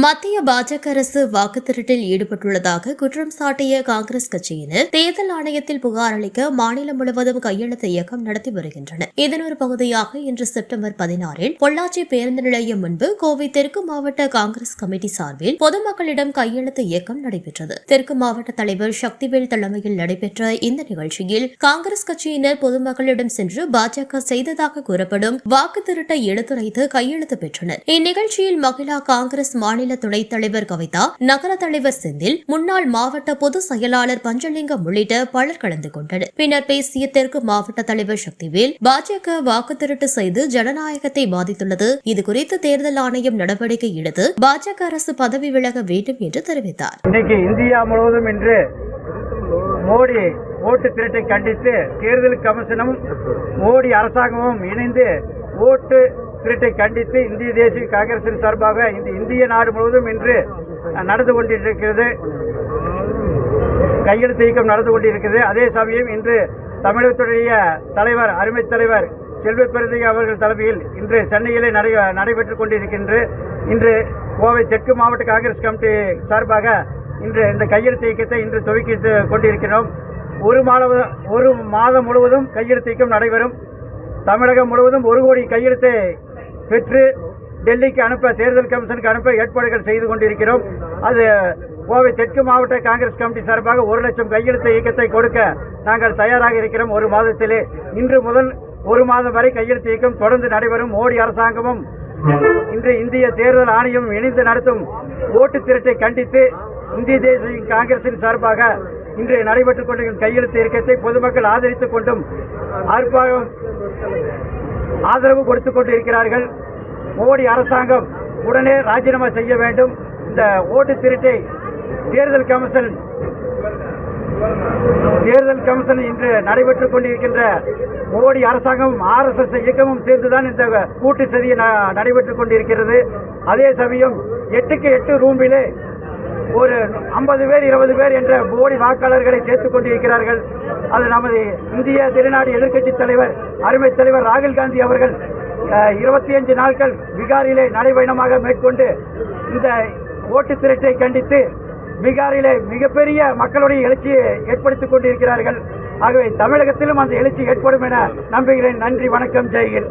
மத்திய பாஜக அரசு வாக்கு திருட்டில் ஈடுபட்டுள்ளதாக குற்றம் சாட்டிய காங்கிரஸ் கட்சியினர் தேர்தல் ஆணையத்தில் புகார் அளிக்க மாநிலம் முழுவதும் கையெழுத்து இயக்கம் நடத்தி வருகின்றனர். இதன் ஒரு பகுதியாக இன்று செப்டம்பர் பதினாறில் பொள்ளாச்சி பேருந்து நிலையம் முன்பு கோவை தெற்கு மாவட்ட காங்கிரஸ் கமிட்டி சார்பில் பொதுமக்களிடம் கையெழுத்து இயக்கம் நடைபெற்றது. தெற்கு மாவட்ட தலைவர் சக்திவேல் தலைமையில் நடைபெற்ற இந்த நிகழ்ச்சியில் காங்கிரஸ் கட்சியினர் பொதுமக்களிடம் சென்று பாஜக செய்ததாக கூறப்படும் வாக்கு திருட்டை எடுத்துரைத்து கையெழுத்து பெற்றனர். இந்நிகழ்ச்சியில் மகிழா காங்கிரஸ் மாநில மாநில துணைத் தலைவர் கவிதா நகர தலைவர் செந்தில் முன்னாள் மாவட்ட பொதுச் செயலாளர் பஞ்சலிங்கம் உள்ளிட்ட பலர் கலந்து கொண்டனர். பின்னர் பேசிய தெற்கு மாவட்ட தலைவர் சக்திவேல் பாஜக வாக்கு திருட்டு செய்து ஜனநாயகத்தை பாதித்துள்ளது. இதுகுறித்து தேர்தல் ஆணையம் நடவடிக்கை எடுத்து பாஜக அரசு பதவி விலக வேண்டும் என்று தெரிவித்தார். இன்னைக்கு இந்தியா முழுவதும் இன்று மோடி ஓட்டு திருட்டை கண்டித்து தேர்தல் கமிஷனும் மோடி அரசாங்கமும் இணைந்து ஓட்டு திருட்டை கண்டித்து இந்திய தேசிய காங்கிரசின் சார்பாக இந்த இந்திய நாடு முழுவதும் இன்று நடந்து கொண்டிருக்கிறது. கையெழுத்து இயக்கம் நடந்து கொண்டிருக்கிறது. அதே சமயம் இன்று தமிழகத்துடைய தலைவர் அருமை தலைவர் செல்வ பெருந்தகை அவர்கள் தலைமையில் இன்று சென்னையிலே நடை நடைபெற்றுக் கொண்டிருக்கின்ற இன்று கோவை தெற்கு மாவட்ட காங்கிரஸ் கமிட்டி சார்பாக இன்று இந்த கையெழுத்து இயக்கத்தை இன்று துவக்கி கொண்டிருக்கிறோம். ஒரு மாதம் ஒரு மாதம் முழுவதும் கையெழுத்து இயக்கம் நடைபெறும். தமிழகம் முழுவதும் ஒரு கோடி கையெழுத்தை பெற்று டெல்லிக்கு அனுப்ப தேர்தல் கமிஷனுக்கு அனுப்ப ஏற்பாடுகள் செய்து கொண்டிருக்கிறோம். அது கோவை தெற்கு மாவட்ட காங்கிரஸ் கமிட்டி சார்பாக ஒரு லட்சம் கையெழுத்து இயக்கத்தை கொடுக்க நாங்கள் தயாராக இருக்கிறோம் ஒரு மாதத்திலே. இன்று முதல் ஒரு மாதம் வரை கையெழுத்து இயக்கம் தொடர்ந்து நடைபெறும். மோடி அரசாங்கமும் இன்று இந்திய தேர்தல் ஆணையம் இணைந்து நடத்தும் ஓட்டு திருட்டை கண்டித்து இந்திய தேசிய காங்கிரசின் சார்பாக இன்று நடைபெற்றுக் கொண்டிருக்கும் கையெழுத்து இயக்கத்தை பொதுமக்கள் ஆதரித்துக் கொண்டும் ஆர்ப்பாட்டம் ஆதரவு கொடுத்துக் கொண்டு இருக்கிறார்கள் மோடி அரசாங்கம் உடனே ராஜினாமா செய்ய வேண்டும். இந்த ஓட்டு திருட்டை தேர்தல் கமிஷன் தேர்தல் கமிஷன் இன்று நடைபெற்றுக் கொண்டிருக்கின்ற மோடி அரசாங்கமும் ஆர்எஸ்எஸ் இயக்கமும் சேர்ந்துதான் இந்த கூட்டு சதியை நடைபெற்றுக் கொண்டிருக்கிறது. அதே சமயம் எட்டுக்கு எட்டு ரூமிலே ஒரு ஐம்பது பேர் இருபது பேர் என்ற போடி வாக்காளர்களை சேர்த்துக் கொண்டிருக்கிறார்கள். அது நமது இந்திய திருநாடு எதிர்க்கட்சி தலைவர் அருமை தலைவர் ராகுல் காந்தி அவர்கள் இருபத்தி அஞ்சு நாட்கள் பீகாரிலே நடைபயணமாக மேற்கொண்டு இந்த ஓட்டு திருட்டை கண்டித்து பீகாரிலே மிகப்பெரிய மக்களுடைய எழுச்சியை ஏற்படுத்திக் கொண்டிருக்கிறார்கள். ஆகவே தமிழகத்திலும் அந்த எழுச்சி ஏற்படும் என நம்புகிறேன். நன்றி வணக்கம் ஜெய்கின்